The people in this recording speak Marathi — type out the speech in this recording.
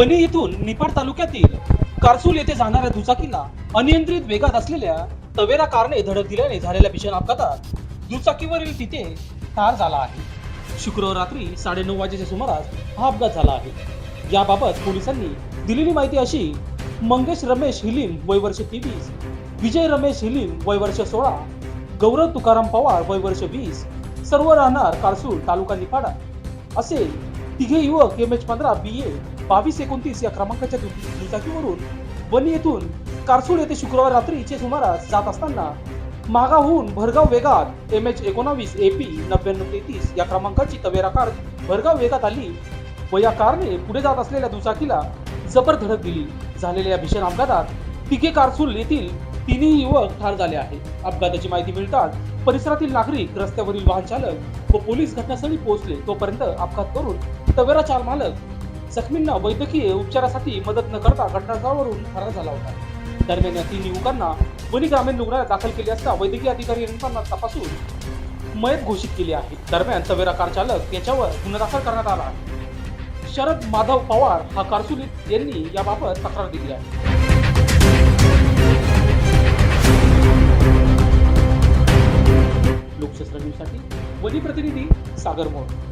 वणी येथून निफाड तालुक्यातील कारसूल येथे जाणाऱ्या दुचाकीला अनियंत्रित वेगात असलेल्या तवेरा कारने धडक दिल्याने झालेल्या भीषण अपघातात दुचाकीवरील तिथे ठार झाला आहे. शुक्रवार रात्री साडेनऊ वाजेच्या सुमारास हा अपघात झाला आहे. याबाबत पोलिसांनी दिलेली माहिती अशी मंगेश रमेश हिलीम वय वर्ष तेवीस विजय रमेश हिलीम वय वर्ष सोळा गौरव तुकाराम पवार वय वर्ष वीस सर्व राहणार कारसूल तालुका निफाडा असे तिघे युवक एम एच पंधरा बी ए बावीस एकोणतीस या क्रमांकाच्या दुचाकीवरून वणी येथून कारसूड येथे शुक्रवार रात्रीचे सुमारास जात असताना मागाहून भरगाव वेगात एम एच एकोणावीस ए पी नव्याण्णव तेहतीस या क्रमांकाची तवेरा कार भरगाव वेगात आली. व या कारने पुढे जात असलेल्या दुचाकीला जबर धडक दिली. झालेल्या या भीषण अपघातात तिघे कारसूल येथील तिन्ही युवक ठार झाले आहेत. अपघाताची माहिती मिळताच परिसरातील नागरिक रस्त्यावरील वाहन चालक व पोलीस घटनास्थळी पोहोचले. तोपर्यंत अपघात करून तवेरा चाल मालक जखमींना वैद्यकीय उपचारासाठी मदत न करता घटनास्थळावरून फरार झाला होता. दरम्यान या तीन युवकांना वणी ग्रामीण रुग्णालयात दाखल केले असता वैद्यकीय अधिकारी यांना तपासून मयत घोषित केली आहे. दरम्यान तवेरा कार चालक याच्यावर गुन्हा दाखल करण्यात आला आहे. शरद माधव पवार हा कारसुलीत यांनी याबाबत तक्रार दिली आहे. लोकशास्त्र न्यूजसाठी वनी प्रतिनिधी सागर मोड